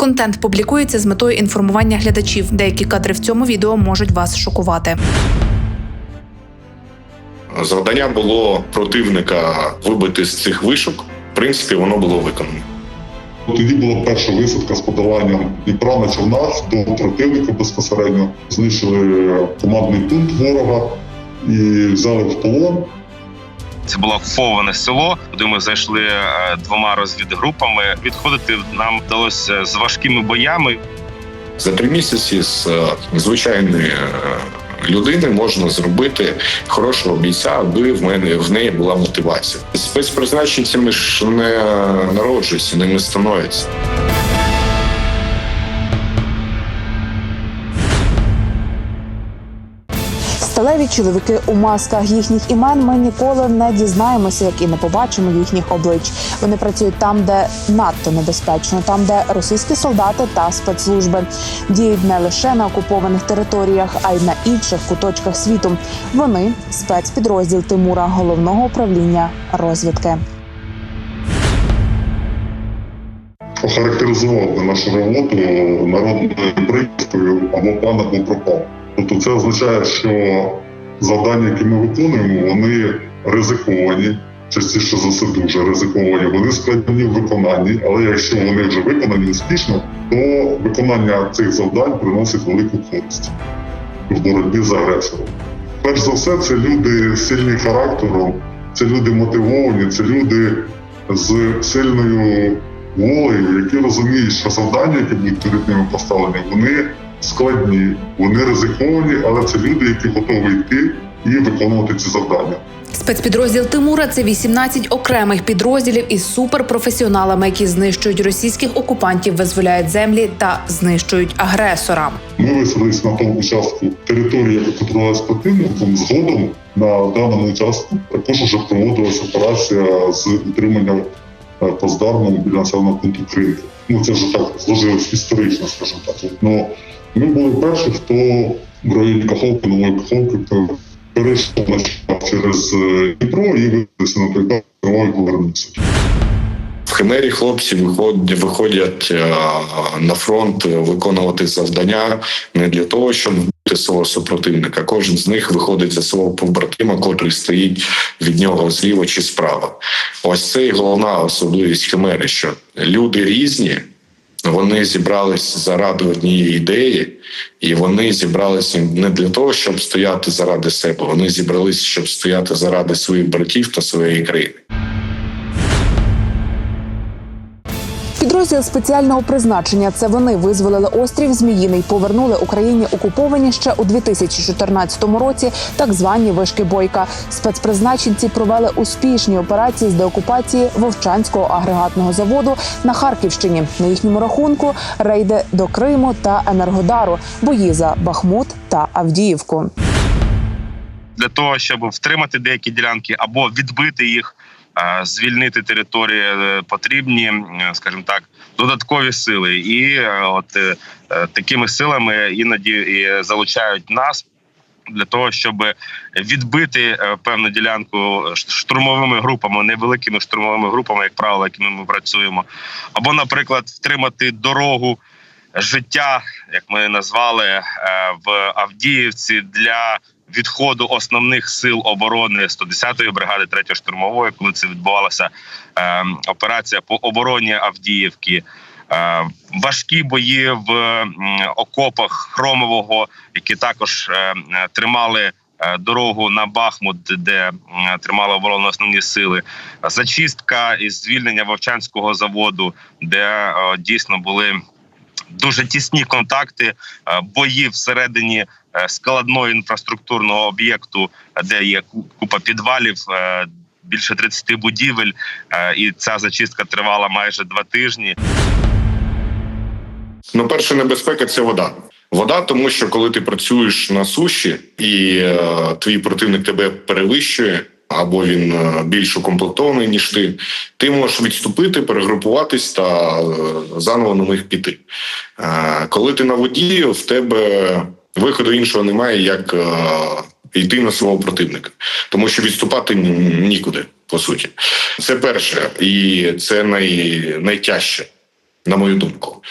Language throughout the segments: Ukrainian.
Контент публікується з метою інформування глядачів. Деякі кадри в цьому відео можуть вас шокувати. Завдання було противника вибити з цих вишок. В принципі, воно було виконано. Тоді була перша висадка з подаванням Дніпра на човнах до противника безпосередньо. Знищили командний пункт ворога і взяли в полон. Це було окуповане село, куди ми зайшли е, двома розвідгрупами. Відходити нам вдалося з важкими боями. За три місяці з е, звичайної е, людини можна зробити хорошого бійця, аби в мене в неї була мотивація. Спецпризначенцями ж не народжуються, ними становляться. Сталеві чоловіки у масках їхніх імен ми ніколи не дізнаємося, як і не побачимо їхніх облич. Вони працюють там, де надто небезпечно, там, де російські солдати та спецслужби діють не лише на окупованих територіях, а й на інших куточках світу. Вони спецпідрозділ Тимура головного управління розвідки. Охарактеризував нашу роботу народною приказкою або пан або пропав. Тобто це означає, що завдання, які ми виконуємо, вони ризиковані, частіше за все дуже ризиковані. Вони складні в виконанні, але якщо вони вже виконані успішно, то виконання цих завдань приносить велику користь в боротьбі з агресором. Перш за все, це люди сильні характером, це люди мотивовані, це люди з сильною волею, які розуміють, що завдання, які будуть перед ними поставлені, вони складні, вони ризиковані, але це люди, які готові йти і виконувати ці завдання. Спецпідрозділ Тимура це 18 окремих підрозділів із суперпрофесіоналами, які знищують російських окупантів, визволяють землі та знищують агресора. Ми висадились на тому участку території, яка контролювалася противником. Згодом на даному участку також вже проводилася операція з утримання е, плацдарму біля населеного пункту Кринки. Ну це вже так зложилось історично, скажімо так. Ну ми були перші, хто в районі Каховки, нової Каховки перейшов на через е, Дніпро і виїхалися на той повернувся. В Химері хлопці виходять, виходять е, на фронт виконувати завдання не для того, щоб вбити свого супротивника. Кожен з них виходить за свого побратима, котрий стоїть від нього зліва чи справа. Ось це і головна особливість Химери, що люди різні. Вони зібрались заради однієї ідеї, і вони зібралися не для того, щоб стояти заради себе. Вони зібралися, щоб стояти заради своїх братів та своєї країни. Підрозділ спеціального призначення це вони визволили острів Зміїний, повернули Україні окуповані ще у 2014 році так звані вишки бойка. Спецпризначенці провели успішні операції з деокупації Вовчанського агрегатного заводу на Харківщині. На їхньому рахунку рейди до Криму та Енергодару, бої за Бахмут та Авдіївку. для того, щоб втримати деякі ділянки або відбити їх, звільнити території, е, потрібні, скажімо так, додаткові сили. І е, от е, такими силами іноді і залучають нас. Для того щоб відбити певну ділянку штурмовими групами, невеликими штурмовими групами, як правило, якими ми працюємо, або, наприклад, втримати дорогу життя, як ми назвали в Авдіївці для відходу основних сил оборони 110-ї бригади 3-ї штурмової, коли це відбувалася е, операція по обороні Авдіївки. Е, Важкі бої в окопах Хромового, які також е, тримали е, дорогу на Бахмут, де тримали оборону основні сили. Зачистка і звільнення Вовчанського заводу, де дійсно були дуже тісні контакти, е, бої всередині е, складного інфраструктурного об'єкту, де є купа підвалів. е, Більше 30 будівель, і ця зачистка тривала майже два тижні. Ну, перша небезпека це вода. Вода, тому що коли ти працюєш на суші і е, твій противник тебе перевищує, або він е, більш укомплектований, ніж ти, ти можеш відступити, перегрупуватись та е, заново на них піти. Е, коли ти на воді, в тебе виходу іншого немає, як йти на свого противника, тому що відступати нікуди, по суті. Це перше, і це най, найтяжче, на мою думку.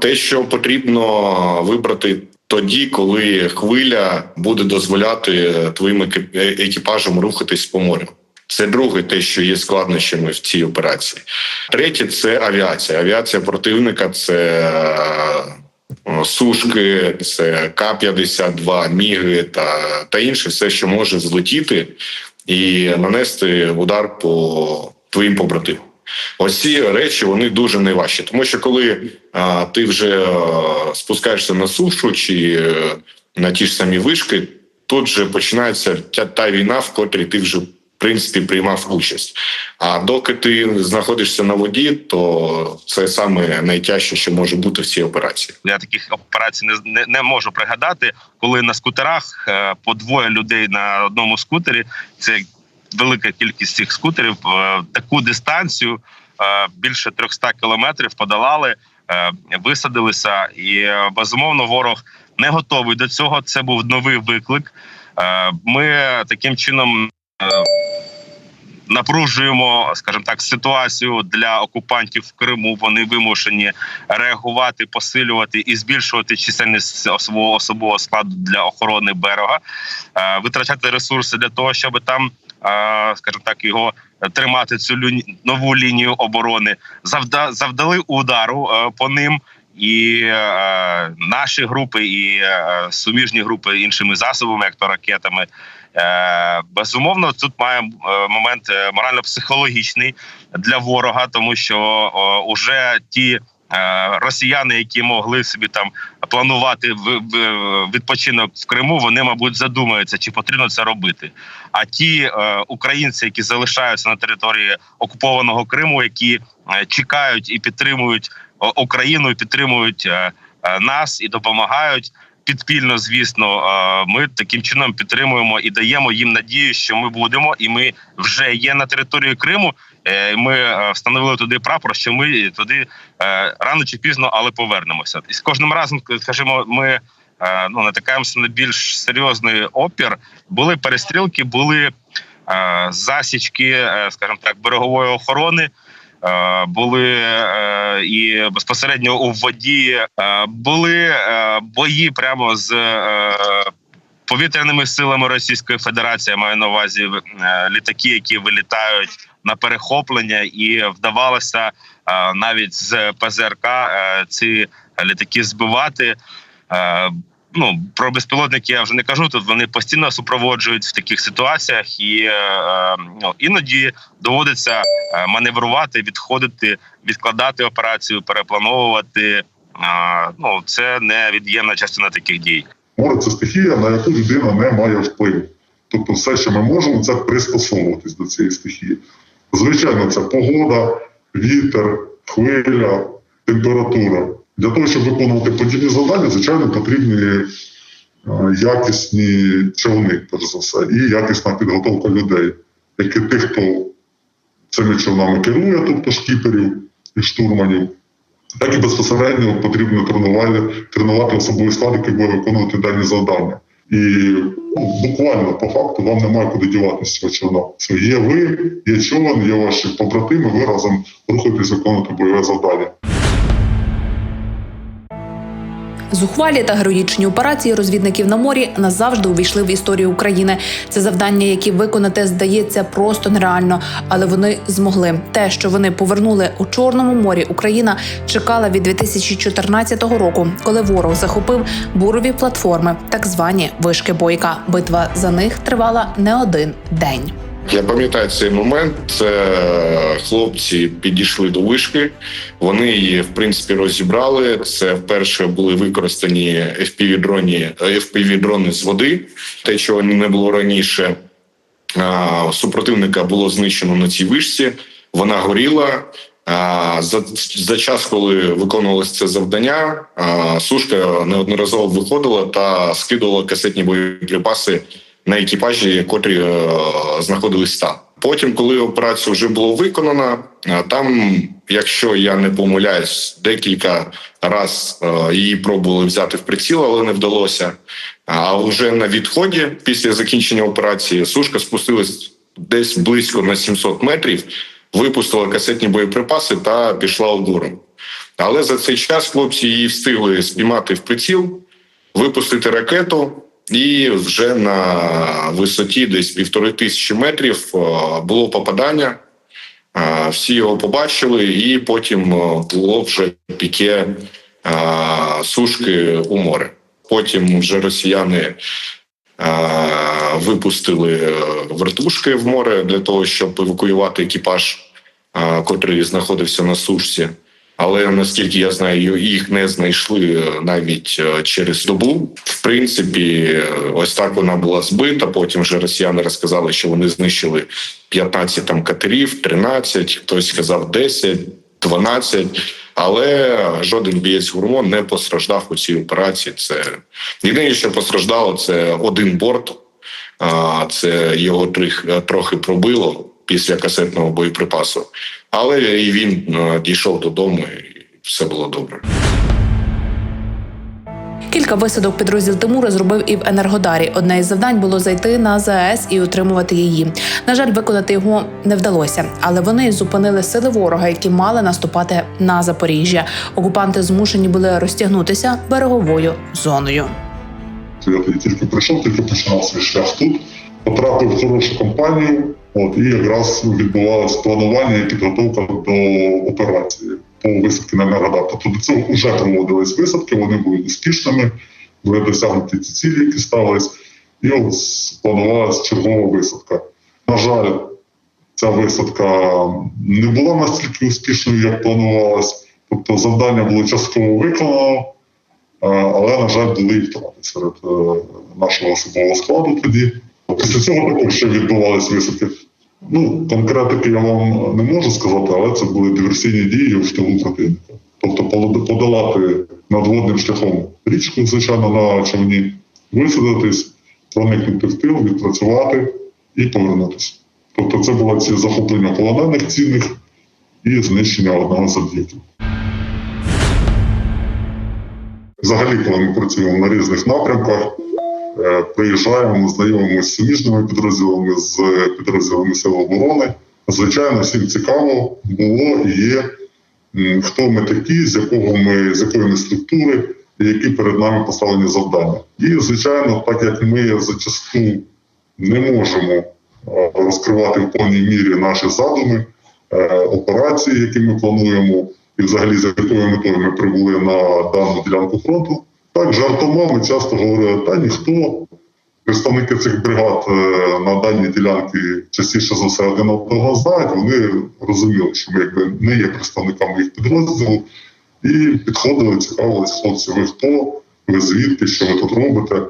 Те, що потрібно вибрати тоді, коли хвиля буде дозволяти твоїм еки- е- екіпажам рухатись по морю. Це друге, те, що є складнощами в цій операції. Третє це авіація. Авіація противника це е, сушки, це К-52, міги та, та інше, все, що може злетіти і нанести удар по твоїм побратимам. Ось ці речі вони дуже найважчі, тому що коли а, ти вже е, спускаєшся на сушу чи е, на ті ж самі вишки, тут же починається та, та війна, в котрій ти вже в принципі приймав участь. А доки ти знаходишся на воді, то це саме найтяжче, що може бути в цій операції. Я таких операцій не, не, не можу пригадати, коли на скутерах е, по двоє людей на одному скутері. Це велика кількість цих скутерів. е, таку дистанцію е, більше 300 кілометрів подолали, е, висадилися, і безумовно ворог не готовий до цього. Це був новий виклик. Ми таким чином. Напружуємо, скажімо так, ситуацію для окупантів в Криму. Вони вимушені реагувати, посилювати і збільшувати чисельність свого особового складу для охорони берега, витрачати ресурси для того, щоб там, скажімо так, його тримати цю нову лінію оборони. Завда завдали удару е, по ним. І е, наші групи, і е, суміжні групи іншими засобами, як то ракетами, Е, безумовно, тут має е, момент е, морально-психологічний для ворога, тому що о, уже ті. е, Росіяни, які могли собі там планувати відпочинок в Криму, вони, мабуть, задумаються, чи потрібно це робити. А ті е, українці, які залишаються на території окупованого Криму, які е, чекають і підтримують Україну, і підтримують е, е, нас і допомагають підпільно, звісно, е, ми таким чином підтримуємо і даємо їм надію, що ми будемо, і ми вже є на території Криму. Е, Ми е, встановили туди прапор, що ми туди е, рано чи пізно, але повернемося. І з кожним разом, скажімо, ми ну натикаємося на більш серйозний опір. Були перестрілки, були засічки, скажімо так, берегової охорони. Були і безпосередньо у воді були бої прямо з повітряними силами Російської Федерації. Маю на увазі е, літаки, які вилітають на перехоплення, і вдавалося е, навіть з ПЗРК е, ці літаки збивати. Ну про безпілотники я вже не кажу. Тут вони постійно супроводжують в таких ситуаціях, і ну, іноді доводиться маневрувати, відходити, відкладати операцію, переплановувати. Ну це невід'ємна частина таких дій. Море це стихія, на яку людина не має впливу. Тобто, все, що ми можемо, це пристосовуватись до цієї стихії. Звичайно, це погода, вітер, хвиля, температура. Для того, щоб виконувати подібні завдання, звичайно, потрібні е, якісні човни, перш за все, і якісна підготовка людей, як і тих, хто цими човнами керує, тобто шкіперів і штурманів, так і безпосередньо потрібно тренувати, тренувати особовий склад, який буде виконувати дані завдання. І ну, буквально по факту вам немає куди діватися цього човна. Це є ви, є човен, є ваші побратими, ви разом рухаєтесь виконувати бойове завдання. Зухвалі та героїчні операції розвідників на морі назавжди увійшли в історію України. Це завдання, які виконати здається просто нереально, але вони змогли. Те, що вони повернули у Чорному морі, Україна чекала від 2014 року, коли ворог захопив бурові платформи, так звані вишки бойка. Битва за них тривала не один день. Я пам'ятаю цей момент. Це хлопці підійшли до вишки. Вони її в принципі розібрали. Це вперше були використані fpv дроні fpv дрони з води. Те, чого не було раніше. Супротивника було знищено на цій вишці. Вона горіла. За, за час, коли виконувалося це завдання, сушка неодноразово виходила та скидувала касетні боєприпаси на екіпажі, котрі е, знаходились там. Потім, коли операція вже була виконана, е, там, якщо я не помиляюсь, декілька раз е, її пробували взяти в приціл, але не вдалося. А вже на відході, після закінчення операції, сушка спустилась десь близько на 700 метрів, випустила касетні боєприпаси та пішла угору. Але за цей час хлопці її встигли спіймати в приціл, випустити ракету, і вже на висоті десь півтори тисячі метрів е, було попадання. Е, Всі його побачили, і потім е, було вже піке сушки у море. Потім вже росіяни випустили вертушки в море для того, щоб евакуювати екіпаж, котрий знаходився на сушці. Але наскільки я знаю, їх не знайшли е, навіть е, через добу. В принципі, е, ось так вона була збита. Потім вже росіяни розказали, що вони знищили 15 там катерів, 13, хтось сказав 10, 12. Але жоден бієць гурмо не постраждав у цій операції. Це єдине, що постраждало, це один борт. А, Це його трохи пробило після касетного боєприпасу. Але і він е, дійшов додому, і все було добре. Кілька висадок підрозділ Тимура зробив і в Енергодарі. Одне із завдань було зайти на ЗАЕС і утримувати її. На жаль, виконати його не вдалося, але вони зупинили сили ворога, які мали наступати на Запоріжжя. Окупанти змушені були розтягнутися береговою зоною. Я тільки прийшов, тільки починав свій шлях тут, потрапив в хорошу компанію, от, і якраз відбувалось планування і підготовка до операції по висадки на Енергодар. Тобто до цього вже проводились висадки, вони були успішними, були досягнуті ті цілі, які ставились, і от планувалася чергова висадка. На жаль, ця висадка не була настільки успішною, як планувалось. Тобто завдання було частково виконано, Е, але, на жаль, були і втрати серед е, нашого особового складу тоді. Після цього також ще відбувалися висадки. Ну, конкретики я вам не можу сказати, але це були диверсійні дії в тилу противника. Тобто подолати надводним шляхом річку, звичайно, на човні, висадитись, проникнути в тил, відпрацювати і повернутися. Тобто це було ці захоплення полонених цінних і знищення одного з об'єктів. Взагалі, коли ми працюємо на різних напрямках, приїжджаємо, знайомимося з суміжними підрозділами, з підрозділами Сил оборони. Звичайно, всім цікаво було і є, хто ми такі, з якого ми з якої ми структури, і які перед нами поставлені завдання. І, звичайно, так як ми зачасту не можемо е, розкривати в повній мірі наші задуми, е, операції, які ми плануємо, і взагалі з якою метою ми прибули на дану ділянку фронту. Так, жартома ми часто говорили, та ніхто. Представники цих бригад е, на даній ділянці частіше за все один одного знають. Вони розуміли, що ми якби не є представниками їх підрозділу, і підходили, цікавились, хлопці, ви хто, ви звідки, що ви тут робите.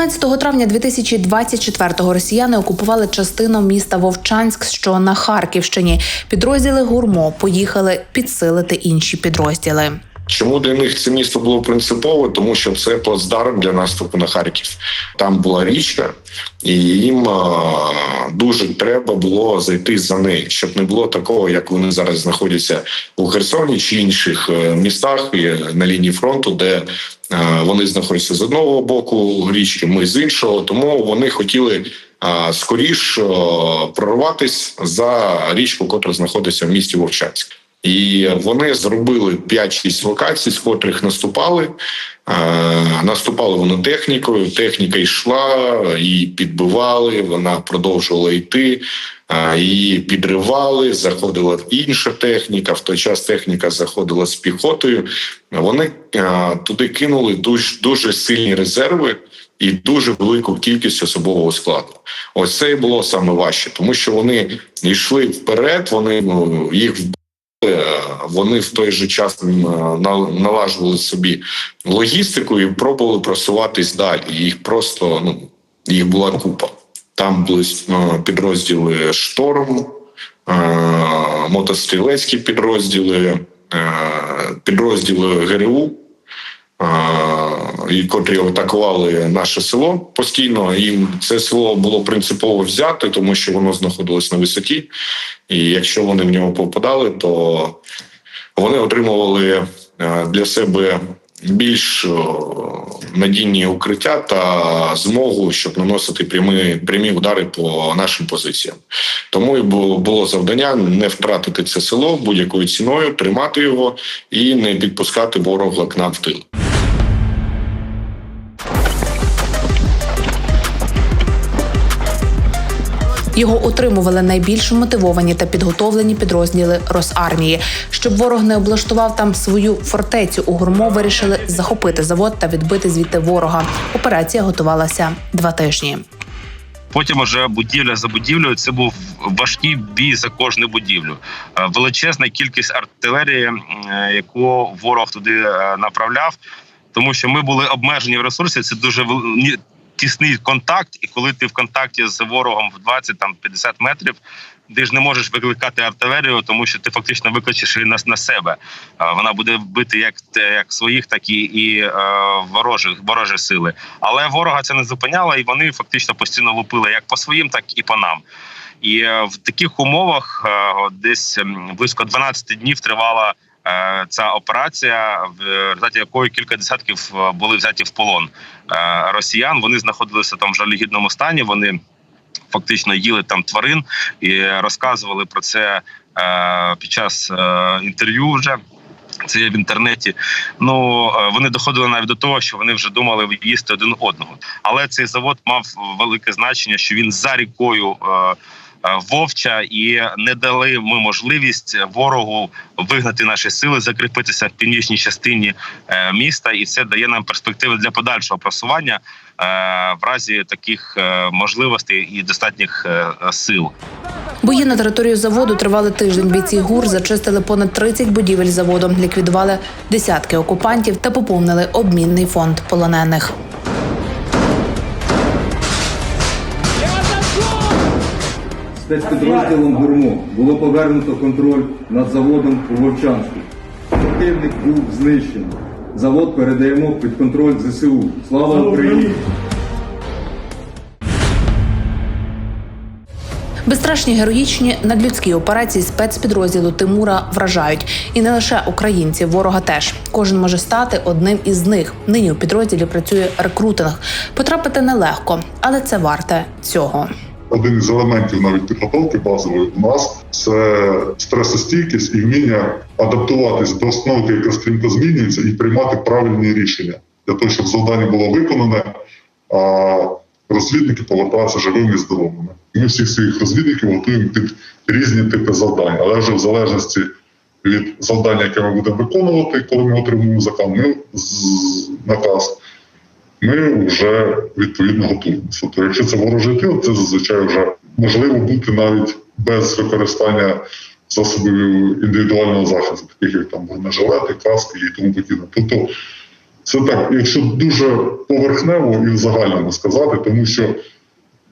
15 травня 2024-го росіяни окупували частину міста Вовчанськ, що на Харківщині. Підрозділи гурмо поїхали підсилити інші підрозділи. Чому для них це місто було принципове? Тому що це плацдарм для наступу на Харків. Там була річка, і їм дуже треба було зайти за неї, щоб не було такого, як вони зараз знаходяться у Херсоні чи інших е, містах і на лінії фронту, де е, вони знаходяться з одного боку річки, ми з іншого. Тому вони хотіли. Скоріш е, прорватись за річку, котра знаходиться в місті Вовчанськ. І вони зробили 5-6 локацій, з котрих наступали. Наступали вони технікою. Техніка йшла, її підбивали. Вона продовжувала йти, її підривали. Заходила інша техніка. В той час техніка заходила з піхотою. Вони туди кинули дуже, дуже сильні резерви. І дуже велику кількість особового складу. Ось це і було саме важче, тому що вони йшли вперед. Вони ну, їх вони в той же час м, налажували собі логістику і пробували просуватись далі. Їх просто ну їх була купа. Там були е, підрозділи шторм, е, мотострілецькі підрозділи, е, підрозділи ГРУ. І котрі атакували наше село постійно. Їм це село було принципово взяти, тому що воно знаходилось на висоті. І якщо вони в нього попадали, то вони отримували е, для себе більш надійні укриття та змогу, щоб наносити прямі, прямі удари по нашим позиціям. Тому і було завдання не втратити це село будь-якою ціною, тримати його і не підпускати ворога к нам в тил. Його утримували найбільш мотивовані та підготовлені підрозділи Росармії. Щоб ворог не облаштував там свою фортецю у гурмо, вирішили захопити завод та відбити звідти ворога. Операція готувалася два тижні. Потім уже будівля за будівлею. Це був важкий бій за кожну будівлю. Е, Величезна кількість артилерії, е, яку ворог туди е, направляв, тому що ми були обмежені в ресурсі. Це дуже тісний контакт, і коли ти в контакті з ворогом в 20 там 50 метрів. Ти ж не можеш викликати артилерію, тому що ти фактично викличеш її на, на себе. Вона буде бити як як своїх, так і, і е, ворожих ворожі сили. Але ворога це не зупиняло, і вони фактично постійно лупили як по своїм, так і по нам. І е, в таких умовах е, десь близько 12 днів тривала ця операція, в результаті якої кілька десятків е, були взяті в полон е, росіян. Вони знаходилися там в жалюгідному стані. Вони фактично їли там тварин і розказували про це е, під час е, інтерв'ю вже. Це є в інтернеті. Ну е, вони доходили навіть до того, що вони вже думали їсти один одного. Але цей завод мав велике значення, що він за рікою. Е, Вовча і не дали ми можливість ворогу вигнати наші сили, закріпитися в північній частині е, міста, і це дає нам перспективи для подальшого просування е, в разі таких можливостей і достатніх сил. Бої на територію заводу тривали тиждень. Бійці ГУР зачистили понад 30 будівель заводу, ліквідували десятки окупантів та поповнили обмінний фонд полонених. Спецпідрозділом ГУРМО було повернуто контроль над заводом у Вовчанську. Противник був знищений. Завод передаємо під контроль ЗСУ. Слава Україні! Безстрашні героїчні надлюдські операції спецпідрозділу Тимура вражають. І не лише українців, ворога теж. Кожен може стати одним із них. Нині у підрозділі працює рекрутинг. Потрапити нелегко, але це варте цього. Один із елементів навіть підготовки базової у нас це стресостійкість і вміння адаптуватись до обстановки, яка стрімко змінюється, і приймати правильні рішення для того, щоб завдання було виконане, а розвідники поверталися живими і здоровими. Ми всіх своїх розвідників готуємо під різні типи завдань, але вже в залежності від завдання, яке ми будемо виконувати, коли ми отримуємо заказ, ми наказ ми вже відповідно готуємося. Тобто, якщо це ворожий тил, це зазвичай вже можливо бути навіть без використання засобів індивідуального захисту, таких як там бронежилети, каски і тому подібне. Тобто, це так, якщо дуже поверхнево і в загальному сказати, тому що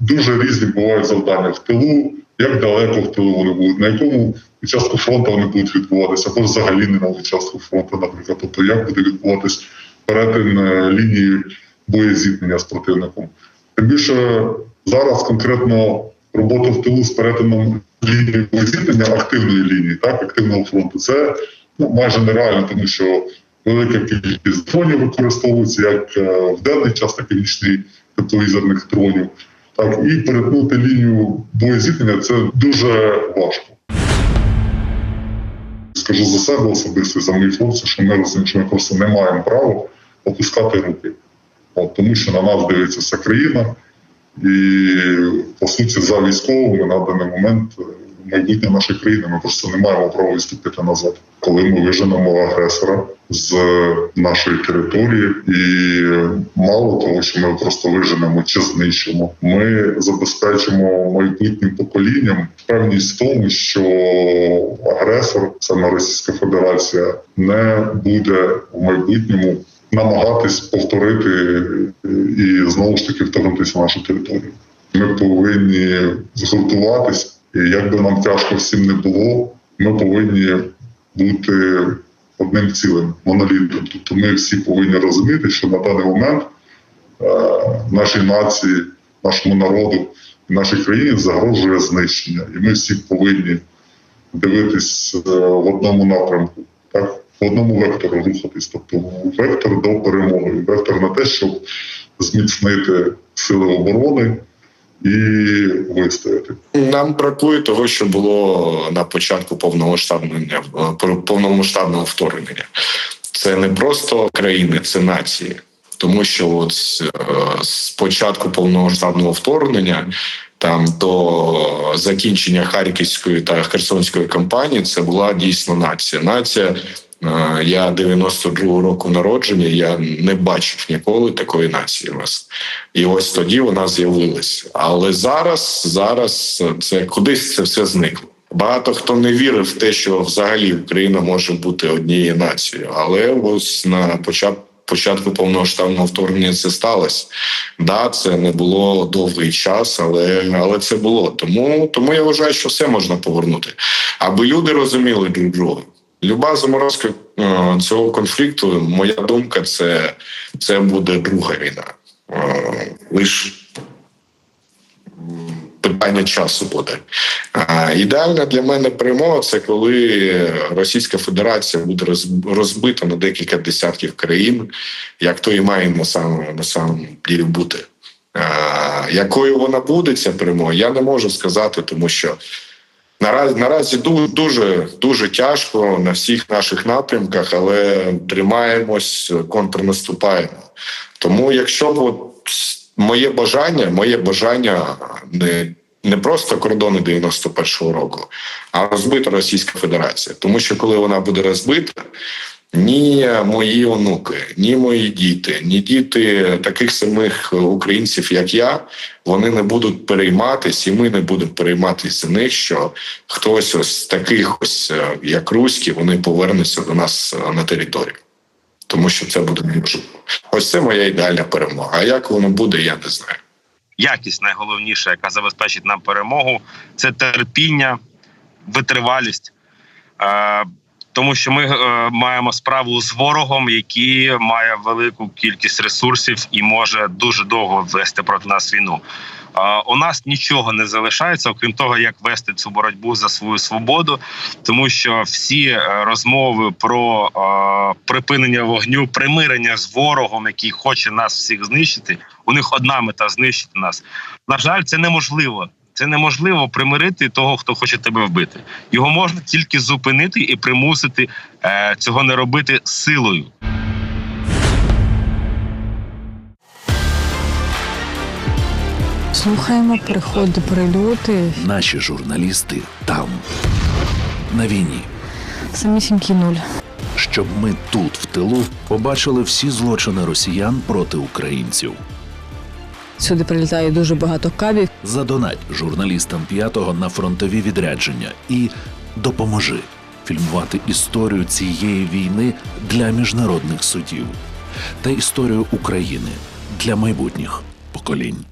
дуже різні бувають завдання в тилу, як далеко в тилу вони будуть, на якому участку фронту вони будуть відбуватися, або взагалі не на участку фронту, наприклад. Тобто, як буде відбуватись перетин е, лінії боєзіткнення з противником. Тим більше зараз конкретно робота в тилу з перетином лінії боєзіткнення, активної лінії, так, активного фронту, це ну, майже нереально, тому що велика кількість дронів використовується як е, в денний час, так і в нічний тепловізорних дронів. Так, і перетнути лінію боєзіткнення це дуже важко. Скажу за себе особисто, за моїх хлопців, що ми розуміємо, що ми просто не маємо права опускати руки. От, тому що на нас дивиться вся країна, і по суті, за військовими на даний момент е, майбутнє нашої країни. Ми просто не маємо права відступити назад, коли ми виженемо агресора з нашої території, і мало того, що ми просто виженемо чи знищимо, ми забезпечимо майбутнім поколінням певність в тому, що агресор, саме Російська Федерація, не буде в майбутньому намагатись повторити і знову ж таки вторгнутися в нашу територію. Ми повинні згуртуватись, і як би нам тяжко всім не було, ми повинні бути одним цілим, монолітом. Тобто ми всі повинні розуміти, що на даний момент е, нашій нації, нашому народу нашій країні загрожує знищення, і ми всі повинні дивитись е, в одному напрямку. Так? Одному вектору рухатись, тобто вектор до перемоги, вектор на те, щоб зміцнити сили оборони і вистояти. Нам бракує того, що було на початку повномасштабного повномасштабного вторгнення. Це не просто країни, це нації. Тому що от е, з початку повномасштабного вторгнення там до закінчення Харківської та Херсонської кампанії це була дійсно нація. Нація. Я 92-го року народження. Я не бачив ніколи такої нації у. І ось тоді вона з'явилася. Але зараз, зараз це кудись це все зникло. Багато хто не вірив в те, що взагалі Україна може бути однією нацією, але ось на початку. Початку повномасштабного вторгнення це сталося. Да, це не було довгий час, але але це було. Тому тому я вважаю, що все можна повернути, аби люди розуміли друг друга. Люба заморозка е, цього конфлікту, моя думка, це, це буде друга війна. Е, Лиш питання часу буде. Ідеальна для мене перемога це коли Російська Федерація буде розбита на декілька десятків країн, як то і має на самому на самому ділі бути. Якою вона буде ця перемога, я не можу сказати, тому що наразі наразі ду- дуже дуже тяжко на всіх наших напрямках, але тримаємось, контрнаступаємо. Тому, якщо б от моє бажання, моє бажання не, не просто кордони 91-го року, а розбита Російська Федерація. Тому що коли вона буде розбита, ні мої онуки, ні мої діти, ні діти таких самих українців, як я, вони не будуть перейматись, і ми не будемо перейматися за них, що хтось ось таких, ось е, як руські, вони повернуться до нас е, на територію. Тому що це буде неможливо. Ось це моя ідеальна перемога. А як воно буде, я не знаю. якість найголовніша, яка забезпечить нам перемогу, це терпіння, витривалість. Тому що ми е, маємо справу з ворогом, який має велику кількість ресурсів і може дуже довго вести проти нас війну. Е, у нас нічого не залишається, окрім того, як вести цю боротьбу за свою свободу, тому що всі е, розмови про е, припинення вогню, примирення з ворогом, який хоче нас всіх знищити, у них одна мета знищити нас. На жаль, це неможливо. Це неможливо примирити того, хто хоче тебе вбити. Його можна тільки зупинити і примусити е, цього не робити силою. Слухаємо приходи, прильоти. Наші журналісти там, на війні, Самісінький нуль. щоб ми тут, в тилу, побачили всі злочини росіян проти українців. Сюди прилітає дуже багато кабів. Задонать журналістам п'ятого на фронтові відрядження і допоможи фільмувати історію цієї війни для міжнародних судів та історію України для майбутніх поколінь.